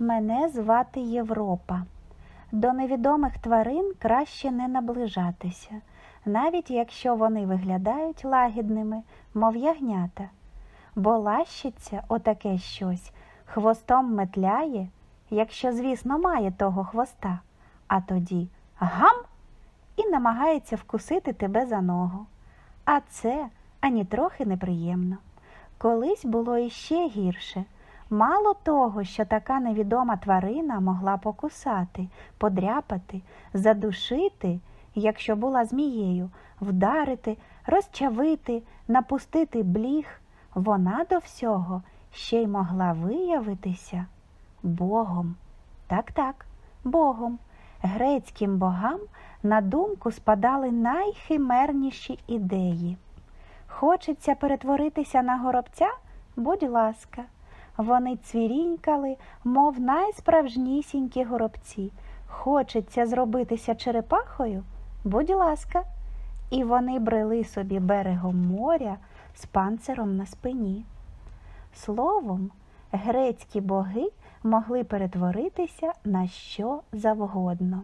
Мене звати Європа. До невідомих тварин краще не наближатися, навіть якщо вони виглядають лагідними, мов ягнята. Бо лащиться отаке щось, хвостом метляє, якщо, звісно, має того хвоста, а тоді гам і намагається вкусити тебе за ногу. А це ані трохи неприємно. Колись було іще гірше. Мало того, що така невідома тварина могла покусати, подряпати, задушити, якщо була змією, вдарити, розчавити, напустити бліг, вона до всього ще й могла виявитися Богом. Так, так, Богом. Грецьким богам на думку спадали найхимерніші ідеї. Хочеться перетворитися на горобця? Будь ласка. Вони цвірінькали, мов найсправжнісінькі горобці. Хочеться зробитися черепахою? Будь ласка. І вони брели собі берегом моря з панциром на спині. Словом, грецькі боги могли перетворитися на що завгодно.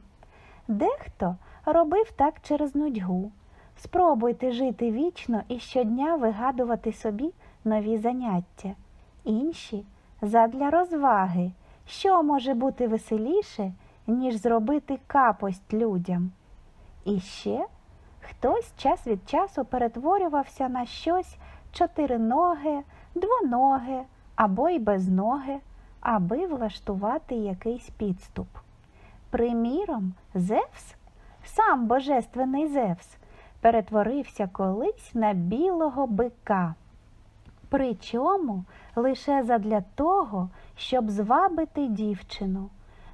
Дехто робив так через нудьгу. Спробуйте жити вічно і щодня вигадувати собі нові заняття. Інші задля розваги, що може бути веселіше, ніж зробити капость людям. І ще хтось час від часу перетворювався на щось чотириноге, двоноге або й безноге, аби влаштувати якийсь підступ. Приміром, Зевс, сам божественний Зевс, перетворився колись на білого бика. Причому лише задля того, щоб звабити дівчину.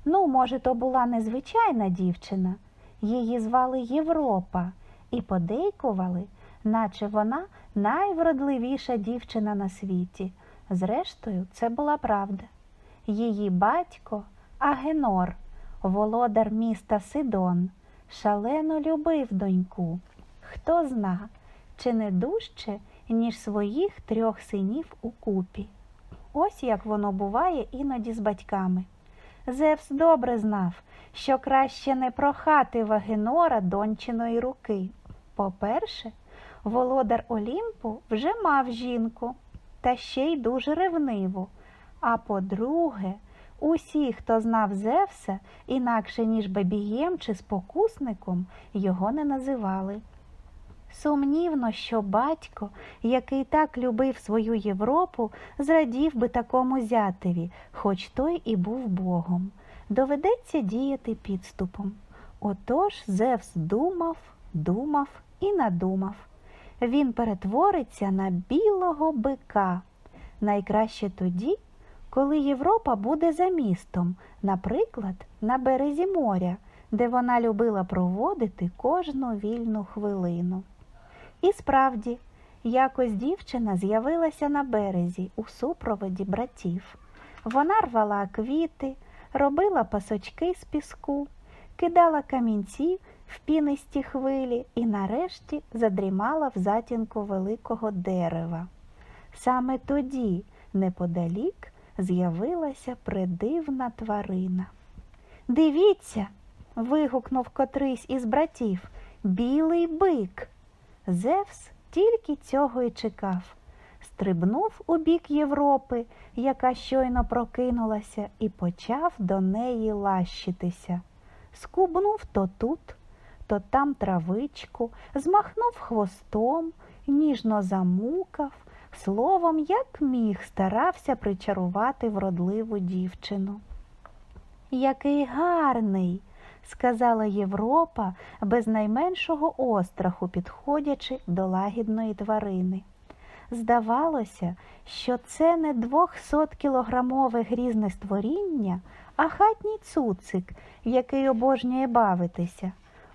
Ну, може, то була незвичайна дівчина, її звали Європа, і подейкували, наче вона найвродливіша дівчина на світі. Зрештою, це була правда. Її батько Агенор, володар міста Сидон, шалено любив доньку. Хто зна, чи не дужче, ніж своїх трьох синів у купі. Ось як воно буває іноді з батьками. Зевс добре знав, що краще не прохати Вагенора дончиної руки. По-перше, володар Олімпу вже мав жінку, та ще й дуже ревниву. А по-друге, усі, хто знав Зевса, інакше ніж бабієм чи спокусником, його не називали. Сумнівно, що батько, який так любив свою Європу, зрадів би такому зятеві, хоч той і був богом. Доведеться діяти підступом. Отож Зевс думав, думав і надумав. Він перетвориться на білого бика. Найкраще тоді, коли Європа буде за містом, наприклад, на березі моря, де вона любила проводити кожну вільну хвилину. І справді, якось дівчина з'явилася на березі у супроводі братів. Вона рвала квіти, робила пасочки з піску, кидала камінці в пінисті хвилі і нарешті задрімала в затінку великого дерева. Саме тоді, неподалік, з'явилася придивна тварина. Дивіться. вигукнув котрийсь із братів. Білий бик. Зевс тільки цього й чекав. Стрибнув у бік Європи, яка щойно прокинулася, і почав до неї лащитися. Скубнув то тут, то там травичку, змахнув хвостом, ніжно замукав, словом, як міг, старався причарувати вродливу дівчину. Який гарний, сказала Європа без найменшого остраху, підходячи до лагідної тварини. Здавалося, що це не двохсоткілограмове грізне створіння, а хатній цуцик, який обожнює бавитися.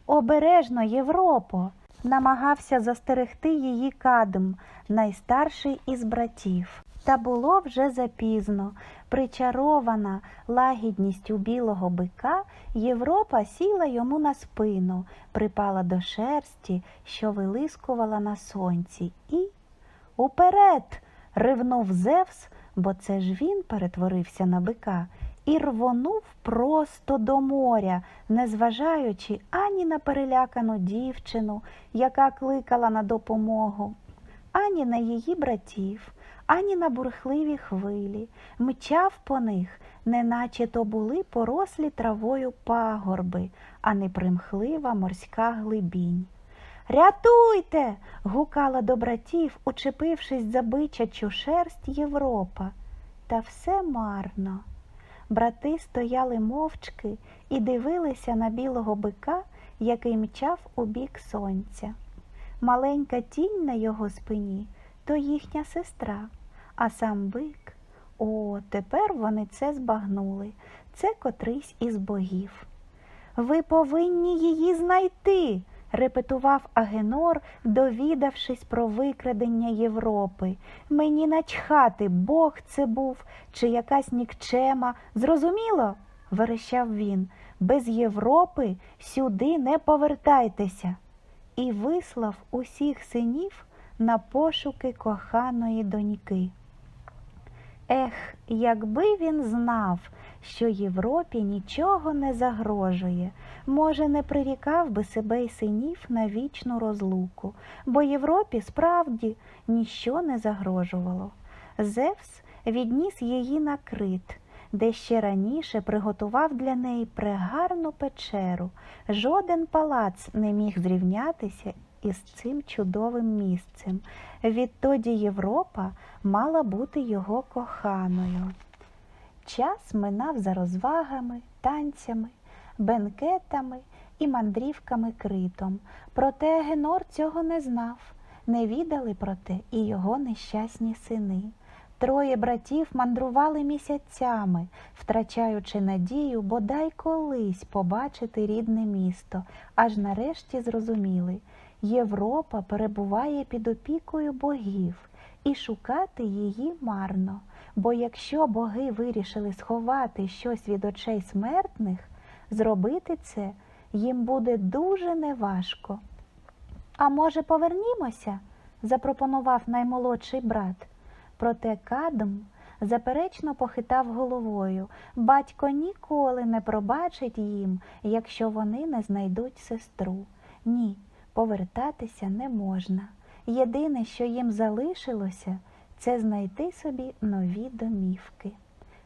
Обережно, Європо, намагався застерегти її кадм, найстарший із братів. Та було вже запізно. Причарована лагідністю білого бика, Європа сіла йому на спину, припала до шерсті, що вилискувала на сонці, і уперед ривнув Зевс, бо це ж він перетворився на бика, і рвонув просто до моря, незважаючи ані на перелякану дівчину, яка кликала на допомогу, ані на її братів, ані на бурхливі хвилі, мчав по них, неначе то були порослі травою пагорби, а не примхлива морська глибінь. Рятуйте. гукала до братів, учепившись за бичачу шерсть Європа. Та все марно. Брати стояли мовчки і дивилися на білого бика, який мчав у бік сонця. Маленька тінь на його спині то їхня сестра, а сам бик. О, тепер вони це збагнули. Це котрийсь із богів. Ви повинні її знайти, репетував Агенор, довідавшись про викрадення Європи. Мені начхати, Бог це був, чи якась нікчема. Зрозуміло? верещав він. Без Європи сюди не повертайтеся. І вислав усіх синів на пошуки коханої доньки. Ех, якби він знав, що Європі нічого не загрожує, може, не прирікав би себе й синів на вічну розлуку, бо Європі справді ніщо не загрожувало. Зевс відніс її на крит, де ще раніше приготував для неї прегарну печеру. Жоден палац не міг зрівнятися із цим чудовим місцем. Відтоді Європа мала бути його коханою. Час минав за розвагами, танцями, бенкетами і мандрівками критом. Проте Генор цього не знав, не відали про те і його нещасні сини. Троє братів мандрували місяцями, втрачаючи надію бодай колись побачити рідне місто, аж нарешті зрозуміли Європа перебуває під опікою богів, і шукати її марно. Бо якщо боги вирішили сховати щось від очей смертних, зробити це їм буде дуже неважко. А може, повернімося? запропонував наймолодший брат. Проте Кадм заперечно похитав головою. Батько ніколи не пробачить їм, якщо вони не знайдуть сестру. Ні, повертатися не можна. Єдине, що їм залишилося, це знайти собі нові домівки.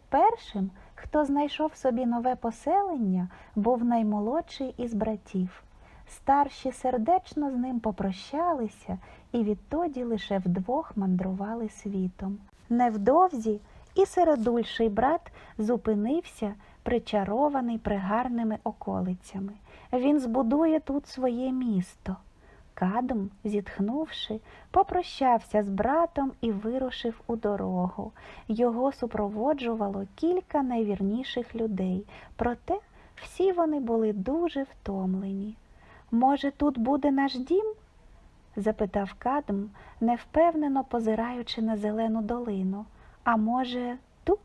Першим, хто знайшов собі нове поселення, був наймолодший із братів. Старші сердечно з ним попрощалися і відтоді лише вдвох мандрували світом. Невдовзі і середульший брат зупинився, причарований пригарними околицями. Він збудує тут своє місто. Кадм, зітхнувши, попрощався з братом і вирушив у дорогу. Його супроводжувало кілька найвірніших людей, проте всі вони були дуже втомлені. Може, тут буде наш дім? запитав Кадм, невпевнено позираючи на зелену долину. А може, тут?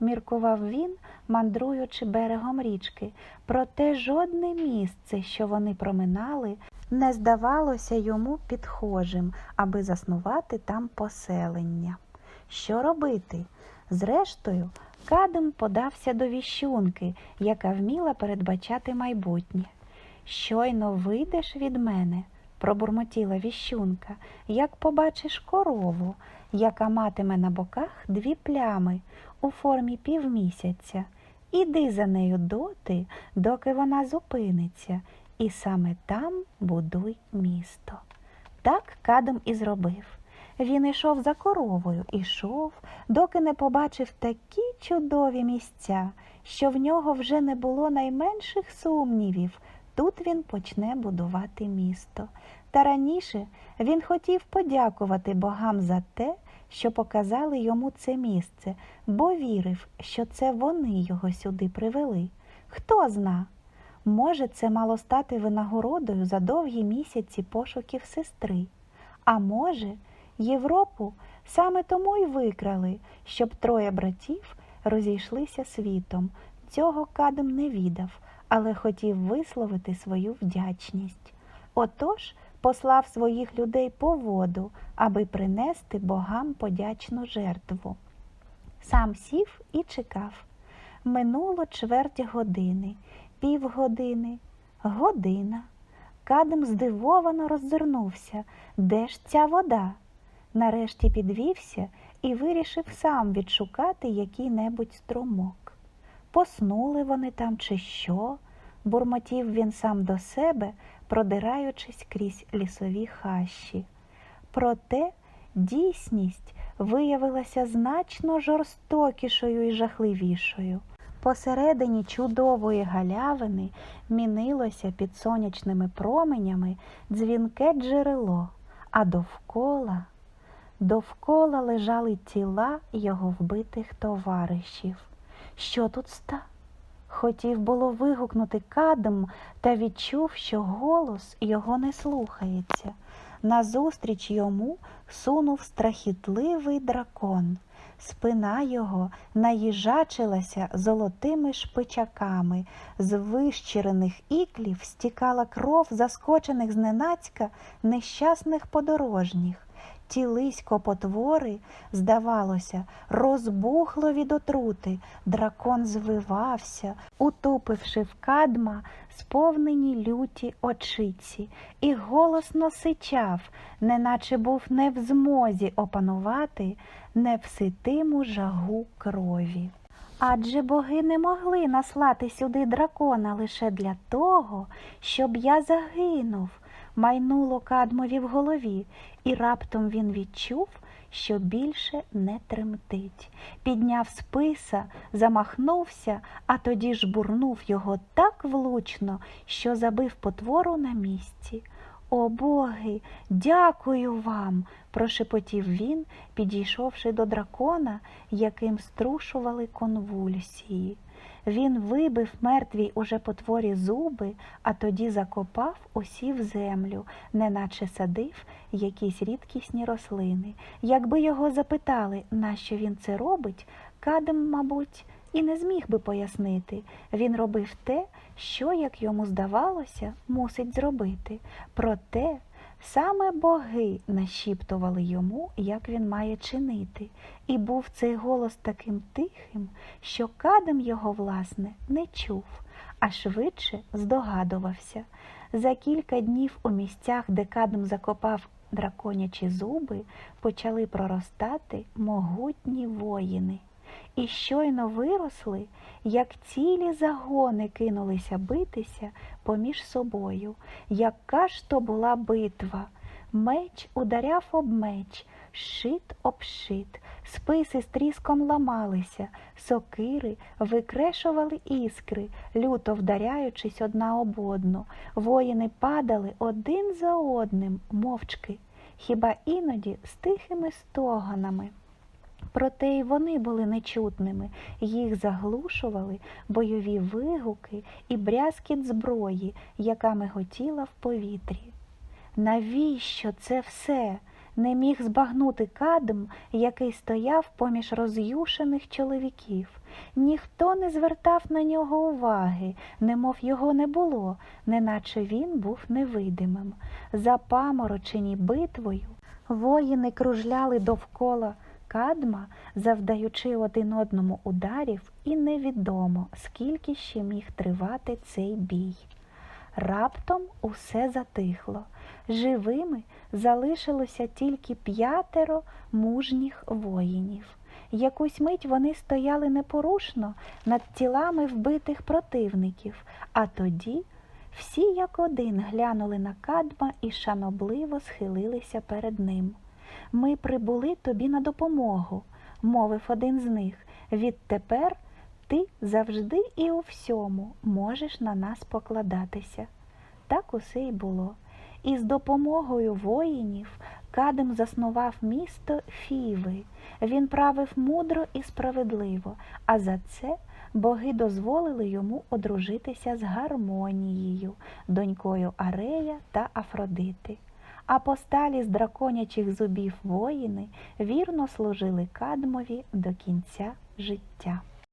Міркував він, мандруючи берегом річки, проте жодне місце, що вони проминали, не здавалося йому підхожим, аби заснувати там поселення. Що робити? Зрештою, Кадм подався до віщунки, яка вміла передбачати майбутнє. Щойно вийдеш від мене, пробурмотіла віщунка, як побачиш корову, яка матиме на боках дві плями у формі півмісяця. Іди за нею доти, доки вона зупиниться, і саме там будуй місто. Так Кадм і зробив. Він ішов за коровою, ішов, доки не побачив такі чудові місця, що в нього вже не було найменших сумнівів. Тут він почне будувати місто. Та раніше він хотів подякувати богам за те, що показали йому це місце, бо вірив, що це вони його сюди привели. Хто зна? Може, це мало стати винагородою за довгі місяці пошуків сестри. А може, Європу саме тому й викрали, щоб троє братів розійшлися світом. Цього Кадм не відав, але хотів висловити свою вдячність. Отож послав своїх людей по воду, аби принести богам подячну жертву. Сам сів і чекав. Минуло чверть години, півгодини, година. Кадм здивовано роззирнувся. Де ж ця вода? Нарешті підвівся і вирішив сам відшукати який-небудь струмок. Поснули вони там чи що? бурмотів він сам до себе, продираючись крізь лісові хащі. Проте дійсність виявилася значно жорстокішою і жахливішою. Посередині чудової галявини мінилося під сонячними променями дзвінке джерело, а довкола, довкола лежали тіла його вбитих товаришів. Що тут ста? Хотів було вигукнути кадм та відчув, що голос його не слухається. Назустріч йому сунув страхітливий дракон. Спина його наїжачилася золотими шпичаками, з вищирених іклів стікала кров заскочених зненацька нещасних подорожніх. Тілисько потвори, здавалося, розбухло від отрути, дракон звивався, утупивши в кадма сповнені люті очиці, і голосно сичав, неначе був не в змозі опанувати невситиму жагу крові. Адже боги не могли наслати сюди дракона лише для того, щоб я загинув, майнуло кадмові в голові, і раптом він відчув, що більше не тремтить. Підняв списа, замахнувся, а тоді жбурнув його так влучно, що забив потвору на місці. О боги, дякую вам, прошепотів він, підійшовши до дракона, яким струшували конвульсії. Він вибив мертвій уже потворі зуби, а тоді закопав усі в землю, неначе садив якісь рідкісні рослини. Якби його запитали, нащо він це робить, Кадем, мабуть, і не зміг би пояснити. Він робив те, що, як йому здавалося, мусить зробити. Проте саме боги нашіптували йому, як він має чинити, і був цей голос таким тихим, що кадем його, власне, не чув, а швидше здогадувався. За кілька днів у місцях, де кадем закопав драконячі зуби, почали проростати могутні воїни. І щойно виросли, як цілі загони кинулися битися поміж собою. Яка ж то була битва? Меч ударяв об меч, шит об шит, списи з тріском ламалися, сокири викрешували іскри, люто вдаряючись одна об одну. Воїни падали один за одним, мовчки, хіба іноді з тихими стогонами. Проте й вони були нечутними, їх заглушували бойові вигуки і брязкіт зброї, яка миготіла в повітрі. Навіщо це все? Не міг збагнути кадм, який стояв поміж роз'юшених чоловіків. Ніхто не звертав на нього уваги, немов його не було, неначе він був невидимим. Запаморочені битвою воїни кружляли довкола кадма, завдаючи один одному ударів, і невідомо, скільки ще міг тривати цей бій. Раптом усе затихло. Живими залишилося тільки п'ятеро мужніх воїнів. Якусь мить вони стояли непорушно над тілами вбитих противників, а тоді всі як один глянули на кадма і шанобливо схилилися перед ним. Ми прибули тобі на допомогу, мовив один з них. Відтепер ти завжди і у всьому можеш на нас покладатися. Так усе й було. І з допомогою воїнів Кадим заснував місто Фіви. Він правив мудро і справедливо, а за це боги дозволили йому одружитися з гармонією, донькою Арея та Афродити. А посталі з драконячих зубів воїни вірно служили кадмові до кінця життя.